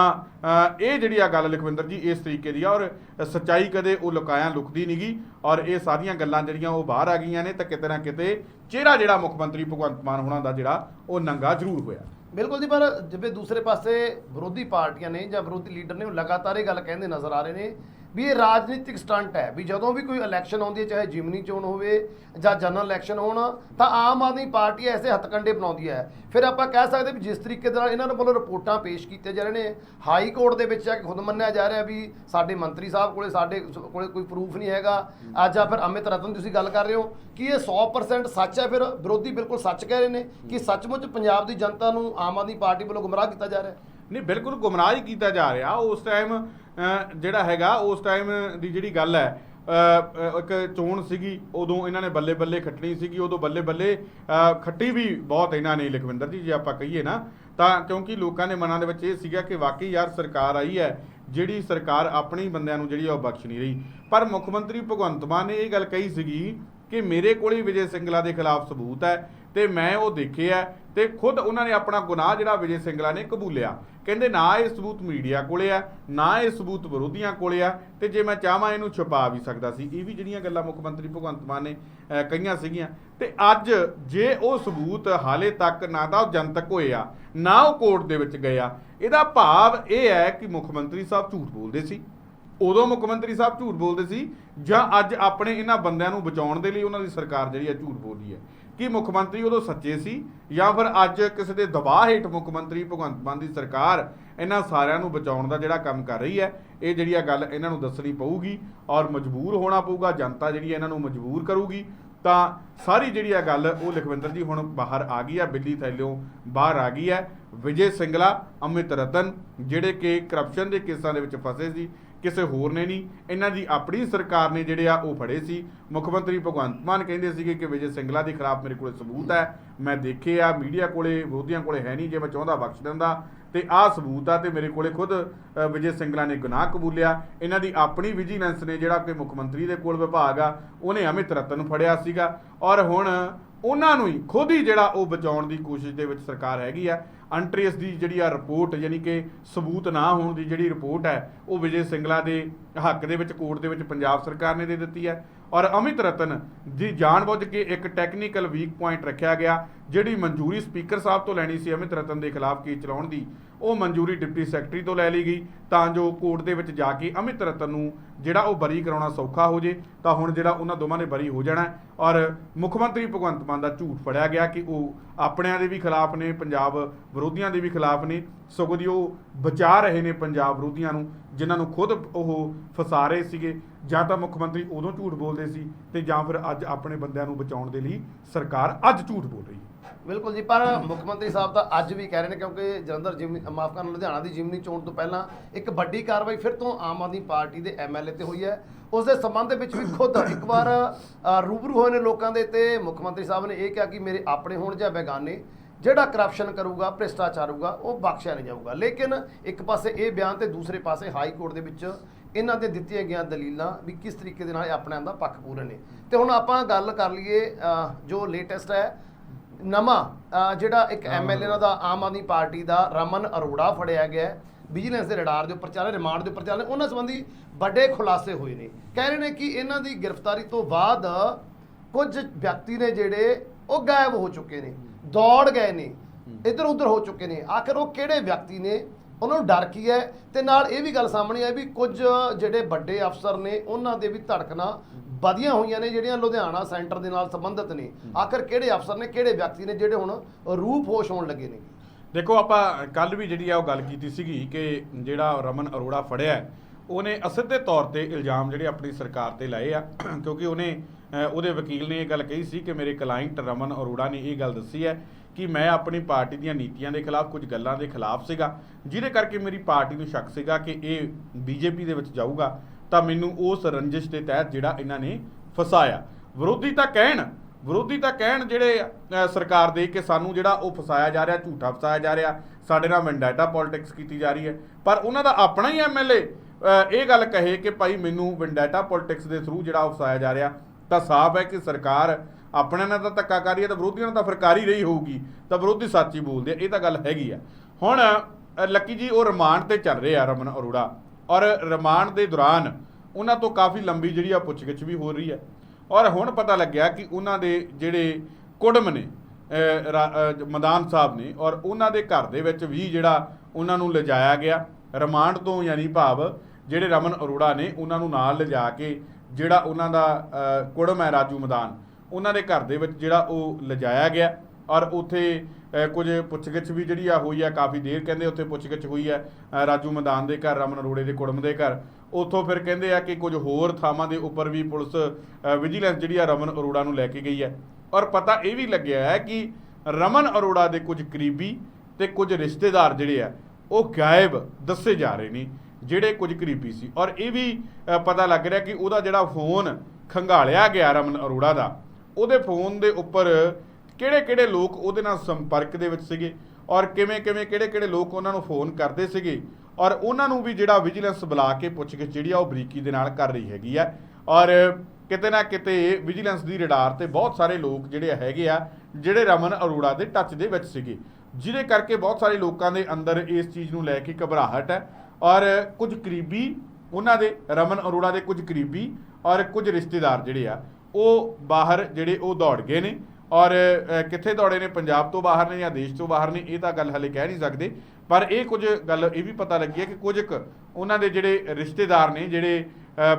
ਇਹ ਜਿਹੜੀ ਆ ਗੱਲ ਲਖਵਿੰਦਰ ਜੀ ਇਸ ਤਰੀਕੇ ਦੀ ਆ ਔਰ ਸੱਚਾਈ ਕਦੇ ਉਹ ਲੁਕਾਇਆ ਲੁਕਦੀ ਨਹੀਂਗੀ ਔਰ ਇਹ ਸਾਰੀਆਂ ਗੱਲਾਂ ਜਿਹੜੀਆਂ ਉਹ ਬਾਹਰ ਆ ਗਈਆਂ ਨੇ ਤਾਂ ਕਿਤੇ ਨਾ ਕਿਤੇ ਚਿਹਰਾ ਜਿਹੜਾ ਮੁੱਖ ਮੰਤਰੀ ਭਗਵੰਤ ਮਾਨ ਹੋਣਾ ਦਾ ਜਿਹੜਾ ਉਹ ਨੰਗਾ ਜ਼ਰੂਰ ਹੋਇਆ। ਬਿਲਕੁਲ ਜੀ, ਪਰ ਜਿਵੇਂ ਦੂਸਰੇ ਪਾਸੇ ਵਿਰੋਧੀ ਪਾਰਟੀਆਂ ਨੇ ਜਾਂ ਵਿਰੋਧੀ ਲੀਡਰ ਨੇ ਉਹ ਲਗਾਤਾਰ ਇਹ ਗੱਲ ਕਹਿੰਦੇ ਨਜ਼ਰ ਆ ਰਹੇ ਨੇ ਵੀ ਇਹ ਰਾਜਨੀਤਿਕ ਸਟੰਟ ਹੈ, ਵੀ ਜਦੋਂ ਵੀ ਕੋਈ ਇਲੈਕਸ਼ਨ ਆਉਂਦੀ ਹੈ, ਚਾਹੇ ਜਿਮਨੀ ਚੋਣ ਹੋਵੇ ਜਾਂ ਜਨਰਲ ਇਲੈਕਸ਼ਨ ਹੋਣ, ਤਾਂ ਆਮ ਆਦਮੀ ਪਾਰਟੀ ਐਸੇ ਹੱਥਕੰਡੇ ਬਣਾਉਂਦੀ ਹੈ। ਫਿਰ ਆਪਾਂ ਕਹਿ ਸਕਦੇ ਵੀ ਜਿਸ ਤਰੀਕੇ ਦੇ ਨਾਲ ਇਹਨਾਂ ਨੂੰ ਵੱਲੋਂ ਰਿਪੋਰਟਾਂ ਪੇਸ਼ ਕੀਤੀਆਂ ਜਾ ਰਹੇ ਨੇ, ਹਾਈ ਕੋਰਟ ਦੇ ਵਿੱਚ ਜਾ ਕੇ ਖੁਦ ਮੰਨਿਆ ਜਾ ਰਿਹਾ ਵੀ ਸਾਡੇ ਮੰਤਰੀ ਸਾਹਿਬ ਕੋਲੇ ਸਾਡੇ ਕੋਲੇ ਕੋਈ ਪ੍ਰੂਫ ਨਹੀਂ ਹੈਗਾ। ਅੱਜ ਆ ਫਿਰ ਅਮਿਤ ਰਤਨ ਤੁਸੀਂ ਗੱਲ ਕਰ ਰਹੇ ਹੋ ਕਿ ਇਹ 100% ਸੱਚ ਹੈ, ਫਿਰ ਵਿਰੋਧੀ ਬਿਲਕੁਲ ਸੱਚ ਕਹਿ ਰਹੇ ਨੇ ਕਿ ਸੱਚਮੁੱਚ ਪੰਜਾਬ ਦੀ ਜਨਤਾ ਨੂੰ ਆਮ ਆਦਮੀ ਪਾਰਟੀ ਵੱਲੋਂ ਗੁੰਮਰਾਹ ਕੀਤਾ ਜਾ ਰਿਹਾ ਨਹੀਂ, ਬਿਲਕੁਲ ਗੁੰਮਰਾਹ ਹੀ ਕੀਤਾ ਜਾ ਰਿਹਾ। ਉਸ ਟਾਈਮ ਜਿਹੜਾ ਹੈਗਾ, ਉਸ ਟਾਈਮ ਦੀ ਜਿਹੜੀ ਗੱਲ ਹੈ ਇੱਕ ਚੋਣ ਸੀਗੀ, ਉਦੋਂ ਇਹਨਾਂ ਨੇ ਬੱਲੇ ਬੱਲੇ ਖੱਟਣੀ ਸੀਗੀ, ਉਦੋਂ ਬੱਲੇ ਬੱਲੇ ਖੱਟੀ ਵੀ ਬਹੁਤ ਇਹਨਾਂ ਨੇ, ਲਖਵਿੰਦਰ ਜੀ, ਜੇ ਆਪਾਂ ਕਹੀਏ ਨਾ, ਤਾਂ ਕਿਉਂਕਿ ਲੋਕਾਂ ਦੇ ਮਨਾਂ ਦੇ ਵਿੱਚ ਇਹ ਸੀਗਾ ਕਿ ਵਾਕਈ ਯਾਰ ਸਰਕਾਰ ਆਈ ਹੈ, ਜਿਹੜੀ ਸਰਕਾਰ ਆਪਣੀ ਬੰਦਿਆਂ ਨੂੰ ਜਿਹੜੀ ਆ ਉਹ ਬਖਸ਼ ਨਹੀਂ ਰਹੀ। ਪਰ ਮੁੱਖ ਮੰਤਰੀ ਭਗਵੰਤ ਮਾਨ ਨੇ ਇਹ ਗੱਲ ਕਹੀ ਸੀਗੀ ਕਿ ਮੇਰੇ ਕੋਲ ਹੀ ਵਿਜੇ ਸਿੰਗਲਾ ਦੇ ਖਿਲਾਫ ਸਬੂਤ ਹੈ ਤੇ ਮੈਂ ਉਹ ਦੇਖਿਆ ਤੇ ਖੁਦ ਉਹਨਾਂ ਨੇ ਆਪਣਾ ਗੁਨਾਹ ਜਿਹੜਾ ਵਿਜੇ ਸਿੰਗਲਾ ਨੇ ਕਬੂਲਿਆ। ਕਹਿੰਦੇ, ਨਾ ਇਹ ਸਬੂਤ ਮੀਡੀਆ ਕੋਲੇ ਆ, ਨਾ ਇਹ ਸਬੂਤ ਵਿਰੋਧੀਆਂ ਕੋਲੇ ਆ ਤੇ ਜੇ ਮੈਂ ਚਾਹਾਂ ਇਹਨੂੰ ਛੁਪਾ ਵੀ ਸਕਦਾ ਸੀ। ਇਹ ਵੀ ਜਿਹੜੀਆਂ ਗੱਲਾਂ ਮੁੱਖ ਮੰਤਰੀ ਭਗਵੰਤ ਮਾਨ ਨੇ ਕਹੀਆਂ ਸੀਗੀਆਂ। ਤੇ ਅੱਜ ਜੇ ਉਹ ਸਬੂਤ ਹਾਲੇ ਤੱਕ ਨਾ ਤਾਂ ਉਹ ਜਨਤਕ ਹੋਏ ਆ, ਨਾ ਉਹ ਕੋਰਟ ਦੇ ਵਿੱਚ ਗਏ ਆ, ਇਹਦਾ ਭਾਵ ਇਹ ਹੈ ਕਿ ਮੁੱਖ ਮੰਤਰੀ ਸਾਹਿਬ ਝੂਠ ਬੋਲਦੇ ਸੀ। ਉਦੋਂ ਮੁੱਖ ਮੰਤਰੀ ਸਾਹਿਬ ਝੂਠ ਬੋਲਦੇ ਸੀ ਜਾਂ ਅੱਜ ਆਪਣੇ ਇਹਨਾਂ ਬੰਦਿਆਂ ਨੂੰ ਬਚਾਉਣ ਦੇ ਲਈ ਉਹਨਾਂ ਦੀ ਸਰਕਾਰ ਜਿਹੜੀ ਹੈ ਝੂਠ ਬੋਲਦੀ ਹੈ। ਕਿ ਮੁੱਖ ਮੰਤਰੀ ਉਦੋਂ ਸੱਚੇ ਸੀ ਜਾਂ ਫਿਰ ਅੱਜ ਕਿਸੇ ਦੇ ਦਬਾਅ ਹੇਠ ਮੁੱਖ ਮੰਤਰੀ ਭਗਵੰਤ ਮਾਨ ਦੀ ਸਰਕਾਰ ਇਹਨਾਂ ਸਾਰਿਆਂ ਨੂੰ ਬਚਾਉਣ ਦਾ ਜਿਹੜਾ ਕੰਮ ਕਰ ਰਹੀ ਹੈ, ਇਹ ਜਿਹੜੀ ਆ ਗੱਲ ਇਹਨਾਂ ਨੂੰ ਦੱਸਣੀ ਪਊਗੀ ਔਰ ਮਜਬੂਰ ਹੋਣਾ ਪਊਗਾ, ਜਨਤਾ ਜਿਹੜੀ ਇਹਨਾਂ ਨੂੰ ਮਜਬੂਰ ਕਰੂਗੀ, ਤਾਂ ਸਾਰੀ ਜਿਹੜੀ ਆ ਗੱਲ ਉਹ ਲਖਵਿੰਦਰ ਜੀ ਹੁਣ ਬਾਹਰ ਆ ਗਈ ਆ, ਬਿੱਲੀ ਥੈਲਿਓਂ ਬਾਹਰ ਆ ਗਈ ਹੈ। ਵਿਜੇ ਸਿੰਗਲਾ ਅਮਿਤ ਰਤਨ, ਜਿਹੜੇ ਕਿ ਕਰਪਸ਼ਨ ਦੇ ਕੇਸਾਂ ਦੇ ਵਿੱਚ ਫਸੇ ਸੀ ਕਿਸੇ ਹੋਰ ਨੇ ਨਹੀਂ। ਇਹਨਾਂ ਦੀ ਆਪਣੀ ਸਰਕਾਰ ਨੇ ਜਿਹੜੇ ਆ ਉਹ ਫੜੇ ਸੀ। ਮੁੱਖ ਮੰਤਰੀ ਭਗਵੰਤ ਮਾਨ ਕਹਿੰਦੇ ਸੀਗੇ ਕਿ ਵਿਜੇ ਸਿੰਗਲਾ ਦੇ ਖਿਲਾਫ ਮੇਰੇ ਕੋਲ ਸਬੂਤ ਹੈ। ਮੈਂ ਦੇਖੇ ਆ, ਮੀਡੀਆ ਕੋਲੇ, ਵਿਰੋਧੀਆਂ ਕੋਲੇ ਹੈ ਨਹੀਂ, ਜੇ ਮੈਂ ਚਾਹੁੰਦਾ ਬਖਸ਼ ਦਿੰਦਾ। ਤੇ ਆਹ ਸਬੂਤ ਆ ਤੇ ਮੇਰੇ ਕੋਲੇ ਖੁਦ ਵਿਜੇ ਸਿੰਗਲਾ ਨੇ ਗੁਨਾਹ ਕਬੂਲਿਆ। ਇਹਨਾਂ ਦੀ ਆਪਣੀ ਵਿਜੀਲੈਂਸ ਨੇ ਜਿਹੜਾ ਕਿ ਮੁੱਖ ਮੰਤਰੀ ਦੇ ਕੋਲ ਵਿਭਾਗ ਆ, ਉਹਨੇ ਅਮਿਤ ਰਤਨ ਨੂੰ ਫੜਿਆ ਸੀਗਾ। ਔਰ ਹੁਣ ਉਹਨਾਂ ਨੂੰ ਹੀ ਖੁਦ ਹੀ ਜਿਹੜਾ ਉਹ ਬਚਾਉਣ ਦੀ ਕੋਸ਼ਿਸ਼ ਦੇ ਵਿੱਚ ਸਰਕਾਰ ਹੈਗੀ ਆ। ਅੰਟਰੇਸ ਦੀ ਜਿਹੜੀ ਆ ਰਿਪੋਰਟ, ਯਾਨੀ ਕਿ ਸਬੂਤ ਨਾ ਹੋਣ ਦੀ ਜਿਹੜੀ ਰਿਪੋਰਟ ਹੈ, ਉਹ ਵਿਜੇ ਸਿੰਗਲਾ ਦੇ ਹੱਕ ਦੇ ਵਿੱਚ, ਕੋਰਟ ਦੇ ਵਿੱਚ ਪੰਜਾਬ ਸਰਕਾਰ ਨੇ ਦੇ ਦਿੱਤੀ ਹੈ। ਔਰ ਅਮਿਤ ਰਤਨ ਦੀ ਜਾਣਬੁੱਝ ਕੇ ਇੱਕ ਟੈਕਨੀਕਲ ਵੀਕ ਪੁਆਇੰਟ ਰੱਖਿਆ ਗਿਆ, ਜਿਹੜੀ ਮਨਜ਼ੂਰੀ ਸਪੀਕਰ ਸਾਹਿਬ ਤੋਂ ਲੈਣੀ ਸੀ ਅਮਿਤ ਰਤਨ ਦੇ ਖਿਲਾਫ ਕੇਸ ਚਲਾਉਣ ਦੀ। ਉਹ ਮਨਜ਼ੂਰੀ ਡਿਪਟੀ ਸੈਕਟਰੀ ਤੋਂ ਲੈ ਲਈ ਗਈ, ਤਾਂ ਜੋ ਕੋਰਟ ਦੇ ਵਿੱਚ ਜਾ ਕੇ ਅਮਿਤ ਰਤਨ ਨੂੰ ਜਿਹੜਾ ਉਹ ਬਰੀ ਕਰਾਉਣਾ ਸੌਖਾ ਹੋ ਜੇ, ਤਾਂ ਹੁਣ ਜਿਹੜਾ ਉਹਨਾਂ ਦੋਵਾਂ ਨੇ ਬਰੀ ਹੋ ਜਾਣਾ। ਔਰ ਮੁੱਖ ਮੰਤਰੀ ਭਗਵੰਤ ਮਾਨ ਦਾ ਝੂਠ ਫੜਿਆ ਗਿਆ ਕਿ ਉਹ ਆਪਣਿਆਂ ਦੇ ਵੀ ਖਿਲਾਫ ਨੇ, ਪੰਜਾਬ ਵਿਰੋਧੀਆਂ ਦੇ ਵੀ ਖਿਲਾਫ ਨੇ, ਸਗੋਂ ਦੀ ਉਹ ਬਚਾ ਰਹੇ ਨੇ ਪੰਜਾਬ ਵਿਰੋਧੀਆਂ ਨੂੰ, ਜਿਨ੍ਹਾਂ ਨੂੰ ਖੁਦ ਉਹ ਫਸਾ ਰਹੇ ਸੀਗੇ। ਜਾਂ ਤਾਂ ਮੁੱਖ ਮੰਤਰੀ ਉਦੋਂ ਝੂਠ ਬੋਲਦੇ ਸੀ ਤੇ ਜਾਂ ਫਿਰ ਅੱਜ ਆਪਣੇ ਬੰਦਿਆਂ ਨੂੰ ਬਚਾਉਣ ਦੇ ਲਈ ਸਰਕਾਰ ਅੱਜ ਝੂਠ ਬੋਲ ਰਹੀ ਹੈ। ਬਿਲਕੁਲ ਜੀ, ਪਰ ਮੁੱਖ ਮੰਤਰੀ ਸਾਹਿਬ ਤਾਂ ਅੱਜ ਵੀ ਕਹਿ ਰਹੇ ਨੇ ਕਿਉਂਕਿ ਜਲੰਧਰ ਜਿਮਨੀ ਮਾਫ ਕਰਨਾ, ਲੁਧਿਆਣਾ ਦੀ ਜਿਮਨੀ ਚੋਣ ਤੋਂ ਪਹਿਲਾਂ ਇੱਕ ਵੱਡੀ ਕਾਰਵਾਈ ਫਿਰ ਤੋਂ ਆਮ ਆਦਮੀ ਪਾਰਟੀ ਦੇ ਐਮਐਲਏ ਤੇ ਹੋਈ ਹੈ। ਉਸ ਦੇ ਸੰਬੰਧ ਦੇ ਵਿੱਚ ਵੀ ਖੁਦ ਇੱਕ ਵਾਰ ਰੂਬਰੂ ਹੋਏ ਨੇ ਲੋਕਾਂ ਦੇ ਤੇ ਮੁੱਖ ਮੰਤਰੀ ਸਾਹਿਬ ਨੇ ਇਹ ਕਿਹਾ ਕਿ ਮੇਰੇ ਆਪਣੇ ਹੋਣ ਜਾਂ ਬੇਗਾਨੇ, ਜਿਹੜਾ ਕਰਪਸ਼ਨ ਕਰੂਗਾ, ਭ੍ਰਿਸ਼ਟਾਚਾਰ ਹੋਊਗਾ, ਉਹ ਬਖਸ਼ਿਆ ਨਹੀਂ ਜਾਊਗਾ। ਲੇਕਿਨ ਇੱਕ ਪਾਸੇ ਇਹ ਬਿਆਨ ਤੇ ਦੂਸਰੇ ਪਾਸੇ ਹਾਈ ਕੋਰਟ ਦੇ ਵਿੱਚ ਇਹਨਾਂ ਦੇ ਦਿੱਤੀਆਂ ਗਈਆਂ ਦਲੀਲਾਂ ਵੀ ਕਿਸ ਤਰੀਕੇ ਦੇ ਨਾਲ ਇਹ ਆਪਣਿਆਂ ਦਾ ਪੱਖ ਪੂਰੇ ਨੇ। ਤੇ ਹੁਣ ਆਪਾਂ ਗੱਲ ਕਰ ਲਈਏ ਜੋ ਲੇਟੈਸਟ ਹੈ ਨਵਾਂ ਜਿਹੜਾ ਇੱਕ ਐਮਐਲਏ ਦਾ ਆਮ ਆਦਮੀ ਪਾਰਟੀ ਦਾ ਰਮਨ ਅਰੋੜਾ ਫੜਿਆ ਗਿਆ ਵਿਜੀਲੈਂਸ ਦੇ ਰਡਾਰ ਦੇ ਉੱਪਰ ਚੱਲ ਰਿਹਾ ਰਿਮਾਂਡ ਦੇ ਉੱਪਰ ਚੱਲ ਰਿਹਾ ਉਹਨਾਂ ਸੰਬੰਧੀ ਵੱਡੇ ਖੁਲਾਸੇ ਹੋਏ ਨੇ। ਕਹਿ ਰਹੇ ਨੇ ਕਿ ਇਹਨਾਂ ਦੀ ਗ੍ਰਿਫਤਾਰੀ ਤੋਂ ਬਾਅਦ ਕੁਝ ਵਿਅਕਤੀ ਨੇ ਜਿਹੜੇ ਉਹ ਗਾਇਬ ਹੋ ਚੁੱਕੇ ਨੇ ਦੌੜ ਗਏ ਨੇ ਇੱਧਰ ਉੱਧਰ ਹੋ ਚੁੱਕੇ ਨੇ। ਆਖਰ ਉਹ ਕਿਹੜੇ ਵਿਅਕਤੀ ਨੇ? ਉਹਨਾਂ ਨੂੰ ਡਰ ਕੀ ਹੈ? ਤੇ ਨਾਲ ਇਹ ਵੀ ਗੱਲ ਸਾਹਮਣੇ ਆਈ ਵੀ ਕੁਝ ਜਿਹੜੇ ਵੱਡੇ ਅਫਸਰ ਨੇ, ਉਹਨਾਂ ਦੇ ਵੀ ਧੜਕਣਾ ਵਧੀਆਂ ਹੋਈਆਂ ਨੇ ਜਿਹੜੀਆਂ ਲੁਧਿਆਣਾ ਸੈਂਟਰ ਦੇ ਨਾਲ ਸੰਬੰਧਿਤ ਨੇ। ਆਖਰ ਕਿਹੜੇ ਅਫਸਰ ਨੇ, ਕਿਹੜੇ ਵਿਅਕਤੀ ਨੇ ਜਿਹੜੇ ਹੁਣ ਰੂਪ ਹੋਸ਼ ਹੋਣ ਲੱਗੇ ਨੇ? ਦੇਖੋ, ਆਪਾਂ ਕੱਲ ਵੀ ਜਿਹੜੀ ਆ ਉਹ ਗੱਲ ਕੀਤੀ ਸੀਗੀ ਕਿ ਜਿਹੜਾ ਰਮਨ ਅਰੋੜਾ ਫੜਿਆ ਉਹਨੇ ਅਸਿੱਧੇ ਤੌਰ ਤੇ ਇਲਜ਼ਾਮ ਜਿਹੜੇ ਆਪਣੀ ਸਰਕਾਰ ਤੇ ਲਾਏ ਆ, ਕਿਉਂਕਿ ਉਹਨੇ ਉਹਦੇ ਵਕੀਲ ਨੇ ਇਹ ਗੱਲ ਕਹੀ ਸੀ ਕਿ ਮੇਰੇ ਕਲਾਇੰਟ ਰਮਨ ਅਰੋੜਾ ਨੇ ਇਹ ਗੱਲ ਦੱਸੀ ਹੈ ਕਿ ਮੈਂ ਆਪਣੀ ਪਾਰਟੀ ਦੀਆਂ ਨੀਤੀਆਂ ਦੇ ਖਿਲਾਫ ਕੁਝ ਗੱਲਾਂ ਦੇ ਖਿਲਾਫ ਸੀਗਾ, ਜਿਹਦੇ ਕਰਕੇ ਮੇਰੀ ਪਾਰਟੀ ਨੂੰ ਸ਼ੱਕ ਸੀਗਾ ਕਿ ਇਹ ਬੀਜੇਪੀ ਦੇ ਵਿੱਚ ਜਾਊਗਾ, ਤਾਂ ਮੈਨੂੰ ਉਸ ਰੰਜਿਸ਼ ਦੇ ਤਹਿਤ ਜਿਹੜਾ ਇਹਨਾਂ ਨੇ ਫਸਾਇਆ। ਵਿਰੋਧੀ ਤਾਂ ਕਹਿਣ, ਵਿਰੋਧੀ ਤਾਂ ਕਹਿਣ ਜਿਹੜੇ ਸਰਕਾਰ ਦੇ ਕਿ ਸਾਨੂੰ ਜਿਹੜਾ ਉਹ ਫਸਾਇਆ ਜਾ ਰਿਹਾ, ਝੂਠਾ ਫਸਾਇਆ ਜਾ ਰਿਹਾ, ਸਾਡੇ ਨਾਲ ਵੈਂਡਾਟਾ ਪੋਲਿਟਿਕਸ ਕੀਤੀ ਜਾ ਰਹੀ ਹੈ, ਪਰ ਉਹਨਾਂ ਦਾ ਆਪਣਾ ਹੀ ਐਮਐਲਏ ਇਹ ਗੱਲ ਕਹੇ ਕਿ ਭਾਈ ਮੈਨੂੰ ਵੈਂਡਾਟਾ ਪੋਲਿਟਿਕਸ ਦੇ ਥਰੂ ਜਿਹੜਾ ਉਹ ਜਾ ਰਿਹਾ, ਤਾਂ ਸਾਫ਼ ਹੈ ਕਿ ਸਰਕਾਰ ਆਪਣਿਆਂ ਨਾਲ ਤਾਂ ਧੱਕਾ ਕਰ ਰਹੀ ਹੈ, ਤਾਂ ਵਿਰੋਧੀਆਂ ਨਾਲ ਤਾਂ ਫਿਰ ਰਹੀ ਹੋਊਗੀ, ਤਾਂ ਵਿਰੋਧੀ ਸੱਚ ਹੀ ਬੋਲਦੇ ਆ, ਇਹ ਤਾਂ ਗੱਲ ਹੈਗੀ ਆ। ਹੁਣ ਲੱਕੀ ਜੀ, ਉਹ ਰਿਮਾਂਡ ਤੇ ਚੱਲ ਰਹੇ ਆ ਰਮਨ ਅਰੋੜਾ, ਔਰ ਰਿਮਾਂਡ ਦੇ ਦੌਰਾਨ ਉਹਨਾਂ ਤੋਂ ਕਾਫੀ ਲੰਬੀ ਜਿਹੜੀ ਆ ਪੁੱਛਗਿੱਛ ਵੀ ਹੋ ਰਹੀ ਹੈ ਔਰ ਹੁਣ ਪਤਾ ਲੱਗਿਆ ਕਿ ਉਹਨਾਂ ਦੇ ਜਿਹੜੇ ਕੁੜਮ ਨੇ ਰਾ- ਅਹ ਮਦਾਨ ਸਾਹਿਬ ਨੇ, ਔਰ ਉਹਨਾਂ ਦੇ ਘਰ ਦੇ ਵਿੱਚ ਵੀ ਜਿਹੜਾ ਉਹਨਾਂ ਨੂੰ ਲਿਜਾਇਆ ਗਿਆ ਰਿਮਾਂਡ ਤੋਂ ਯਾਨੀ ਭਾਵ ਜਿਹੜੇ ਰਮਨ ਅਰੋੜਾ ਨੇ, ਉਹਨਾਂ ਨੂੰ ਨਾਲ ਲਿਜਾ ਕੇ ਜਿਹੜਾ ਉਹਨਾਂ ਦਾ ਕੁੜਮ ਹੈ ਰਾਜੂ ਮਦਾਨ, ਉਹਨਾਂ ਦੇ ਘਰ ਦੇ ਵਿੱਚ ਜਿਹੜਾ ਉਹ ਲਿਜਾਇਆ ਗਿਆ। ਔਰ ਉੱਥੇ ਕੁਝ ਪੁੱਛਗਿੱਛ ਵੀ ਜਿਹੜੀ ਆ ਹੋਈ ਆ, ਕਾਫੀ ਦੇਰ ਕਹਿੰਦੇ ਉੱਥੇ ਪੁੱਛਗਿੱਛ ਹੋਈ ਆ ਰਾਜੂ ਮਦਾਨ ਦੇ ਘਰ, ਰਮਨ ਅਰੋੜੇ ਦੇ ਕੁੜਮ ਦੇ ਘਰ। ਉੱਥੋਂ ਫਿਰ ਕਹਿੰਦੇ ਆ ਕਿ ਕੁਝ ਹੋਰ ਥਾਵਾਂ ਦੇ ਉੱਪਰ ਵੀ ਪੁਲਿਸ ਵਿਜੀਲੈਂਸ ਜਿਹੜੀ ਆ ਰਮਨ ਅਰੋੜਾ ਨੂੰ ਲੈ ਕੇ ਗਈ ਹੈ ਔਰ ਪਤਾ ਇਹ ਵੀ ਲੱਗਿਆ ਹੈ ਕਿ ਰਮਨ ਅਰੋੜਾ ਦੇ ਕੁਝ ਕਰੀਬੀ ਤੇ ਕੁਝ ਰਿਸ਼ਤੇਦਾਰ ਜਿਹੜੇ ਆ, ਉਹ ਗਾਇਬ ਦੱਸੇ ਜਾ ਰਹੇ ਨੇ। ਜਿਹੜੇ ਕੁਝ ਕਰੀਬੀ ਸੀ। ਔਰ ਇਹ ਵੀ ਪਤਾ ਲੱਗ ਰਿਹਾ ਕਿ ਉਹਦਾ ਜਿਹੜਾ ਫੋਨ ਖੰਗਾਲਿਆ ਗਿਆ ਰਮਨ ਅਰੋੜਾ ਦਾ, ਉਹਦੇ ਫੋਨ ਦੇ ਉੱਪਰ ਕਿਹੜੇ-ਕਿਹੜੇ ਲੋਕ ਉਹਦੇ ਨਾਲ ਸੰਪਰਕ ਦੇ ਵਿੱਚ ਸੀਗੇ ਔਰ ਕਿਵੇਂ-ਕਿਵੇਂ, ਕਿਹੜੇ-ਕਿਹੜੇ ਲੋਕ ਉਹਨਾਂ ਨੂੰ ਫੋਨ ਕਰਦੇ ਸੀਗੇ ਔਰ ਉਹਨਾਂ ਨੂੰ ਵੀ ਜਿਹੜਾ ਵਿਜੀਲੈਂਸ ਬੁਲਾ ਕੇ ਪੁੱਛਗਿੱਛ ਜਿਹੜੀ ਆ ਉਹ ਬਰੀਕੀ ਦੇ ਨਾਲ ਕਰ ਰਹੀ ਹੈਗੀ ਆ। ਔਰ ਕਿਤੇ ਨਾ ਕਿਤੇ ਵਿਜੀਲੈਂਸ ਦੀ ਰਡਾਰ ਤੇ ਬਹੁਤ ਸਾਰੇ ਲੋਕ ਜਿਹੜੇ ਹੈਗੇ ਆ, ਜਿਹੜੇ ਰਮਨ ਅਰੋੜਾ ਦੇ ਟੱਚ ਦੇ ਵਿੱਚ ਸੀਗੇ, ਜਿਹਦੇ ਕਰਕੇ ਬਹੁਤ ਸਾਰੇ ਲੋਕਾਂ ਦੇ ਅੰਦਰ ਇਸ ਚੀਜ਼ ਨੂੰ ਲੈ ਕੇ ਘਬਰਾਹਟ ਹੈ। ਔਰ ਕੁਝ ਕਰੀਬੀ ਉਹਨਾਂ ਦੇ ਰਮਨ ਅਰੋੜਾ ਦੇ ਕੁਝ ਕਰੀਬੀ ਔਰ ਕੁਝ ਰਿਸ਼ਤੇਦਾਰ ਜਿਹੜੇ ਆ, ਉਹ ਬਾਹਰ ਜਿਹੜੇ ਉਹ ਦੌੜ ਗਏ ਨੇ ਔਰ ਕਿੱਥੇ ਦੌੜੇ ਨੇ? ਪੰਜਾਬ ਤੋਂ ਬਾਹਰ ਨੇ ਜਾਂ ਦੇਸ਼ ਤੋਂ ਬਾਹਰ ਨੇ? ਇਹ ਤਾਂ ਗੱਲ ਹਲੇ ਕਹਿ ਨਹੀਂ ਸਕਦੇ। ਪਰ ਇਹ ਕੁਝ ਗੱਲ ਇਹ ਵੀ ਪਤਾ ਲੱਗੀ ਹੈ ਕਿ ਕੁਝ ਕੁ ਉਹਨਾਂ ਦੇ ਜਿਹੜੇ ਰਿਸ਼ਤੇਦਾਰ ਨੇ, ਜਿਹੜੇ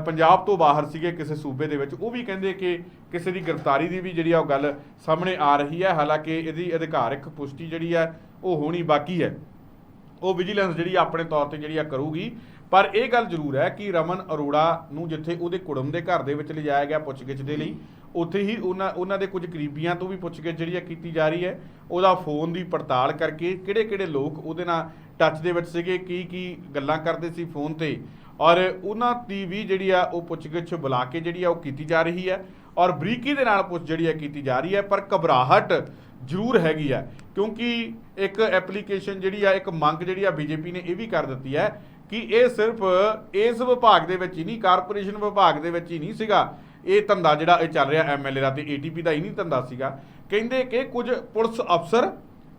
ਪੰਜਾਬ ਤੋਂ ਬਾਹਰ ਸੀਗੇ ਕਿਸੇ ਸੂਬੇ ਦੇ ਵਿੱਚ, ਉਹ ਵੀ ਕਹਿੰਦੇ ਕਿ ਕਿਸੇ ਦੀ ਗ੍ਰਿਫਤਾਰੀ ਦੀ ਵੀ ਜਿਹੜੀ ਆ ਉਹ ਗੱਲ ਸਾਹਮਣੇ ਆ ਰਹੀ ਹੈ। ਹਾਲਾਂਕਿ ਇਹਦੀ ਅਧਿਕਾਰਿਕ ਪੁਸ਼ਟੀ ਜਿਹੜੀ ਹੈ ਉਹ ਹੋਣੀ ਬਾਕੀ ਹੈ। ਉਹ ਵਿਜੀਲੈਂਸ ਜਿਹੜੀ ਆ ਆਪਣੇ ਤੌਰ ਤੇ ਜਿਹੜੀ ਆ ਕਰੂਗੀ। ਪਰ ਇਹ ਗੱਲ ਜ਼ਰੂਰ ਹੈ ਕਿ ਰਮਨ ਅਰੋੜਾ ਨੂੰ ਜਿੱਥੇ ਉਹਦੇ ਕੁੜਮ ਦੇ ਘਰ ਦੇ ਵਿੱਚ ਲਿਜਾਇਆ ਗਿਆ ਪੁੱਛਗਿੱਛ ਦੇ ਲਈ, ਉੱਥੇ ਹੀ ਉਹਨਾਂ ਉਹਨਾਂ ਦੇ ਕੁਝ ਕਰੀਬੀਆਂ ਤੋਂ ਵੀ ਪੁੱਛਗਿੱਛ ਜਿਹੜੀ ਆ ਕੀਤੀ ਜਾ ਰਹੀ ਹੈ। ਉਹਦਾ ਫੋਨ ਦੀ ਪੜਤਾਲ ਕਰਕੇ ਕਿਹੜੇ-ਕਿਹੜੇ ਲੋਕ ਉਹਦੇ ਨਾਲ ਟੱਚ ਦੇ ਵਿੱਚ ਸੀਗੇ ਕੀ ਕੀ ਗੱਲਾਂ ਕਰਦੇ ਸੀ ਫੋਨ ਤੇ। ਔਰ ਉਹਨਾਂ ਦੀ ਵੀ ਜਿਹੜੀ ਆ ਉਹ ਪੁੱਛਗਿੱਛ ਬੁਲਾ ਕੇ ਜਿਹੜੀ ਆ ਉਹ ਕੀਤੀ ਜਾ ਰਹੀ ਹੈ। ਔਰ ਬਰੀਕੀ ਦੇ ਨਾਲ ਪੁੱਛ ਜਿਹੜੀ ਆ ਕੀਤੀ ਜਾ ਰਹੀ ਹੈ, ਪਰ ਘਬਰਾਹਟ ਜ਼ਰੂਰ ਹੈਗੀ ਆ, ਕਿਉਂਕਿ ਇੱਕ ਐਪਲੀਕੇਸ਼ਨ ਜਿਹੜੀ ਆ, ਇੱਕ ਮੰਗ ਜਿਹੜੀ ਆ ਬੀਜੇਪੀ ਨੇ ਇਹ ਵੀ ਕਰ ਦਿੱਤੀ ਹੈ ਕਿ ਇਹ ਸਿਰਫ ਇਸ ਵਿਭਾਗ ਦੇ ਵਿੱਚ ਹੀ ਨਹੀਂ, ਕਾਰਪੋਰੇਸ਼ਨ ਵਿਭਾਗ ਦੇ ਵਿੱਚ ਹੀ ਨਹੀਂ ਸੀਗਾ। ਇਹ ਧੰਦਾ ਜਿਹੜਾ ਇਹ ਚੱਲ ਰਿਹਾ ਐਮਐਲਏ ਦਾ ਤੇ ਏਟੀਪੀ ਦਾ ਹੀ ਨਹੀਂ ਧੰਦਾ ਸੀਗਾ। ਕਹਿੰਦੇ ਕਿ ਕੁਝ ਪੁਲਿਸ ਅਫਸਰ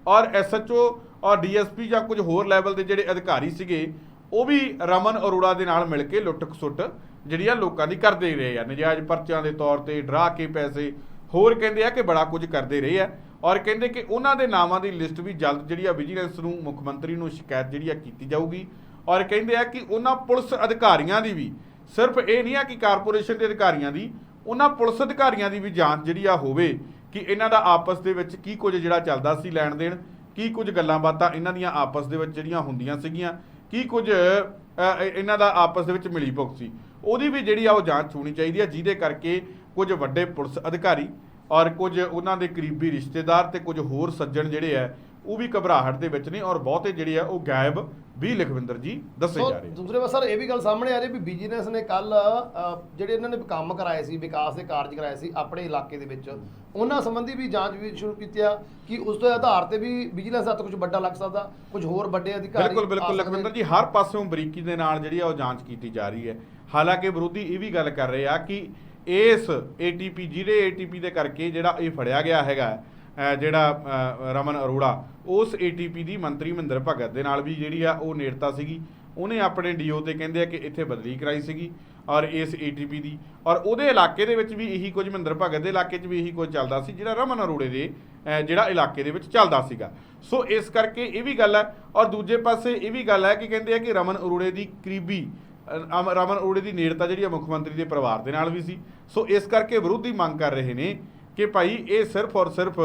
ਔਰ ਐਸਐਚਓ ਔਰ ਡੀਐਸਪੀ ਜਾਂ ਕੁਝ ਹੋਰ ਲੈਵਲ ਦੇ ਜਿਹੜੇ ਅਧਿਕਾਰੀ ਸੀਗੇ, ਉਹ ਵੀ ਰਮਨ ਅਰੋੜਾ ਦੇ ਨਾਲ ਮਿਲ ਕੇ ਲੁੱਟ ਖਸੁੱਟ ਜਿਹੜੀ ਆ ਲੋਕਾਂ ਦੀ ਕਰਦੇ ਰਹੇ ਆ। ਨਜਾਇਜ਼ ਪਰਚਿਆਂ ਦੇ ਤੌਰ ਤੇ ਡਰਾ ਕੇ ਪੈਸੇ ਹੋਰ ਕਹਿੰਦੇ ਆ ਕਿ ਬੜਾ ਕੁਝ ਕਰਦੇ ਰਹੇ ਆ। ਔਰ ਕਹਿੰਦੇ ਕਿ ਉਹਨਾਂ ਦੇ ਨਾਵਾਂ ਦੀ ਲਿਸਟ ਵੀ ਜਲਦ ਜਿਹੜੀ ਆ ਵਿਜੀਲੈਂਸ ਨੂੰ ਮੁੱਖ ਮੰਤਰੀ ਨੂੰ ਸ਼ਿਕਾਇਤ ਜਿਹੜੀ ਆ ਕੀਤੀ ਜਾਊਗੀ। ਔਰ ਕਹਿੰਦੇ ਆ ਕਿ ਉਹਨਾਂ ਪੁਲਿਸ ਅਧਿਕਾਰੀਆਂ ਦੀ ਵੀ, ਸਿਰਫ ਇਹ ਨਹੀਂ ਆ ਕਿ ਕਾਰਪੋਰੇਸ਼ਨ ਦੇ ਅਧਿਕਾਰੀਆਂ ਦੀ, ਉਹਨਾਂ ਪੁਲਿਸ ਅਧਿਕਾਰੀਆਂ ਦੀ ਵੀ ਜਾਂਚ ਜਿਹੜੀ ਆ ਹੋਵੇ ਕਿ ਇਹਨਾਂ ਦਾ ਆਪਸ ਦੇ ਵਿੱਚ ਕੀ ਕੁਝ ਜਿਹੜਾ ਚੱਲਦਾ ਸੀ ਲੈਣ ਦੇਣ, ਕੀ ਕੁਝ ਗੱਲਾਂ ਬਾਤਾਂ ਇਹਨਾਂ ਦੀਆਂ ਆਪਸ ਦੇ ਵਿੱਚ ਜਿਹੜੀਆਂ ਹੁੰਦੀਆਂ ਸੀਗੀਆਂ, ਕੀ ਕੁਝ ਇਹਨਾਂ ਦਾ ਆਪਸ ਦੇ ਵਿੱਚ ਮਿਲੀ ਭੁਗਤ ਸੀ। ਉਹਦੀ ਵੀ ਜਿਹੜੀ ਆ ਉਹ ਜਾਂਚ ਹੋਣੀ ਚਾਹੀਦੀ ਆ, ਜਿਹਦੇ ਕਰਕੇ ਕੁਝ ਵੱਡੇ ਪੁਲਿਸ ਅਧਿਕਾਰੀ ਔਰ ਕੁਝ ਉਹਨਾਂ ਦੇ ਕਰੀਬੀ ਰਿਸ਼ਤੇਦਾਰ ਤੇ ਕੁਝ ਹੋਰ ਸੱਜਣ ਜਿਹੜੇ ਆ ਉਹ ਵੀ ਘਬਰਾਹਟ ਦੇ ਵਿੱਚ ਨੇ ਔਰ ਬਹੁਤੇ ਜਿਹੜੇ ਆ ਉਹ ਗਾਇਬ ਵੀ ਲਖਵਿੰਦਰ ਜੀ ਦੱਸੇ ਜਾ ਰਹੇ। ਦੂਸਰੇ ਪਾਸੇ ਇਹ ਵੀ ਗੱਲ ਸਾਹਮਣੇ ਆ ਰਹੀ ਵੀ ਬਿਜ਼ਨਸ ਨੇ ਕੱਲ ਜਿਹੜੇ ਇਹਨਾਂ ਨੇ ਕੰਮ ਕਰਾਏ ਸੀ ਵਿਕਾਸ ਦੇ ਕਾਰਜ ਕਰਾਏ ਸੀ ਆਪਣੇ ਇਲਾਕੇ ਦੇ ਵਿੱਚ ਉਹਨਾਂ ਸੰਬੰਧੀ ਵੀ ਜਾਂਚ ਵੀ ਸ਼ੁਰੂ ਕੀਤੀ ਆ ਕਿ ਉਸ ਦੇ ਆਧਾਰ ਤੇ ਵੀ ਵਿਜੀਲੈਂਸ ਹੱਥ ਕੁਝ ਵੱਡਾ ਲੱਗ ਸਕਦਾ ਕੁਝ ਹੋਰ ਵੱਡੇ ਅਧਿਕਾਰੀ ਬਿਲਕੁਲ ਬਿਲਕੁਲ ਲਖਵਿੰਦਰ ਜੀ ਹਰ ਪਾਸਿਓਂ ਬਰੀਕੀ ਦੇ ਨਾਲ ਜਿਹੜੀ ਆ ਉਹ ਜਾਂਚ ਕੀਤੀ ਜਾ ਰਹੀ ਹੈ ਹਾਲਾਂਕਿ ਵਿਰੋਧੀ ਇਹ ਵੀ ਗੱਲ ਕਰ ਰਹੇ ਆ ਕਿ ਇਸ ਏਟੀਪੀ ਜਿਹੜੇ ਏਟੀਪੀ ਦੇ ਕਰਕੇ ਜਿਹੜਾ ਇਹ ਫੜਿਆ ਗਿਆ ਹੈਗਾ ਜਿਹੜਾ ਰਮਨ ਅਰੋੜਾ, ਉਸ ਏਟੀਪੀ ਦੀ ਮੰਤਰੀ ਮਹਿੰਦਰ ਭਗਤ ਦੇ ਨਾਲ ਵੀ ਜਿਹੜੀ ਆ ਉਹ ਨੇੜਤਾ ਸੀਗੀ। ਉਹਨੇ ਆਪਣੇ ਡੀਓ ਤੇ ਕਹਿੰਦੇ ਆ ਕਿ ਇੱਥੇ ਬਦਲੀ ਕਰਾਈ ਸੀਗੀ ਔਰ ਇਸ ਏਟੀਪੀ ਦੀ। ਔਰ ਉਹਦੇ ਇਲਾਕੇ ਦੇ ਵਿੱਚ ਵੀ ਇਹੀ ਕੁਝ, ਮਹਿੰਦਰ ਭਗਤ ਦੇ ਇਲਾਕੇ 'ਚ ਵੀ ਇਹੀ ਕੁਝ ਚੱਲਦਾ ਸੀ, ਜਿਹੜਾ ਰਮਨ ਅਰੋੜੇ ਦੇ ਜਿਹੜਾ ਇਲਾਕੇ ਦੇ ਵਿੱਚ ਚੱਲਦਾ ਸੀਗਾ। ਸੋ ਇਸ ਕਰਕੇ ਇਹ ਵੀ ਗੱਲ ਹੈ ਔਰ ਦੂਜੇ ਪਾਸੇ ਇਹ ਵੀ ਗੱਲ ਹੈ ਕਿ ਕਹਿੰਦੇ ਆ ਕਿ ਰਮਨ ਅਰੋੜੇ ਦੀ ਕਰੀਬੀ ਰਮਨ ਅਰੋੜੇ ਦੀ ਨੇੜਤਾ ਜਿਹੜੀ ਆ ਮੁੱਖ ਮੰਤਰੀ ਦੇ ਪਰਿਵਾਰ ਦੇ ਨਾਲ ਵੀ ਸੀ। ਸੋ ਇਸ ਕਰਕੇ ਵਿਰੋਧੀ ਮੰਗ ਕਰ ਰਹੇ ਨੇ ਕਿ ਭਾਈ ਇਹ ਸਿਰਫ ਔਰ ਸਿਰਫ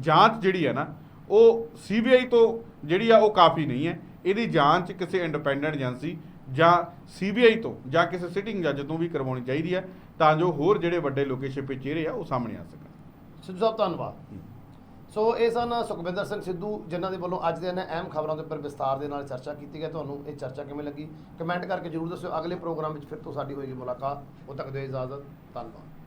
ਜਾਂਚ ਜਿਹੜੀ ਹੈ ਨਾ ਉਹ ਸੀਬੀਆਈ ਤੋਂ ਜਿਹੜੀ ਆ ਉਹ ਕਾਫੀ ਨਹੀਂ ਹੈ। ਇਹਦੀ ਜਾਂਚ ਕਿਸੇ ਇੰਡੀਪੈਂਡੈਂਟ ਏਜੰਸੀ ਜਾਂ ਸੀਬੀਆਈ ਤੋਂ ਜਾਂ ਕਿਸੇ ਸਿਟਿੰਗ ਜੱਜ ਤੋਂ ਵੀ ਕਰਵਾਉਣੀ ਚਾਹੀਦੀ ਹੈ ਤਾਂ ਜੋ ਹੋਰ ਜਿਹੜੇ ਵੱਡੇ ਲੋਕੇ ਛਿਪੇ ਚਿਹਰੇ ਆ ਉਹ ਸਾਹਮਣੇ ਆ ਸਕਣ। ਸਿੱਧੂ ਸਾਹਿਬ ਧੰਨਵਾਦ। ਸੋ ਇਹ ਸਨ ਸੁਖਵਿੰਦਰ ਸਿੰਘ ਸਿੱਧੂ, ਜਿਨ੍ਹਾਂ ਦੇ ਵੱਲੋਂ ਅੱਜ ਦੇ ਇਹਨਾਂ ਅਹਿਮ ਖਬਰਾਂ ਦੇ ਉੱਪਰ ਵਿਸਤਾਰ ਦੇ ਨਾਲ ਚਰਚਾ ਕੀਤੀ ਗਈ। ਤੁਹਾਨੂੰ ਇਹ ਚਰਚਾ ਕਿਵੇਂ ਲੱਗੀ? ਕਮੈਂਟ ਕਰਕੇ ਜਰੂਰ ਦੱਸਿਓ। ਅਗਲੇ ਪ੍ਰੋਗਰਾਮ ਵਿੱਚ ਫਿਰ ਤੋਂ ਸਾਡੀ ਹੋਏਗੀ ਮੁਲਾਕਾਤ। ਉਦੋਂ ਤੱਕ ਦੇ ਇਜਾਜ਼ਤ। ਧੰਨਵਾਦ।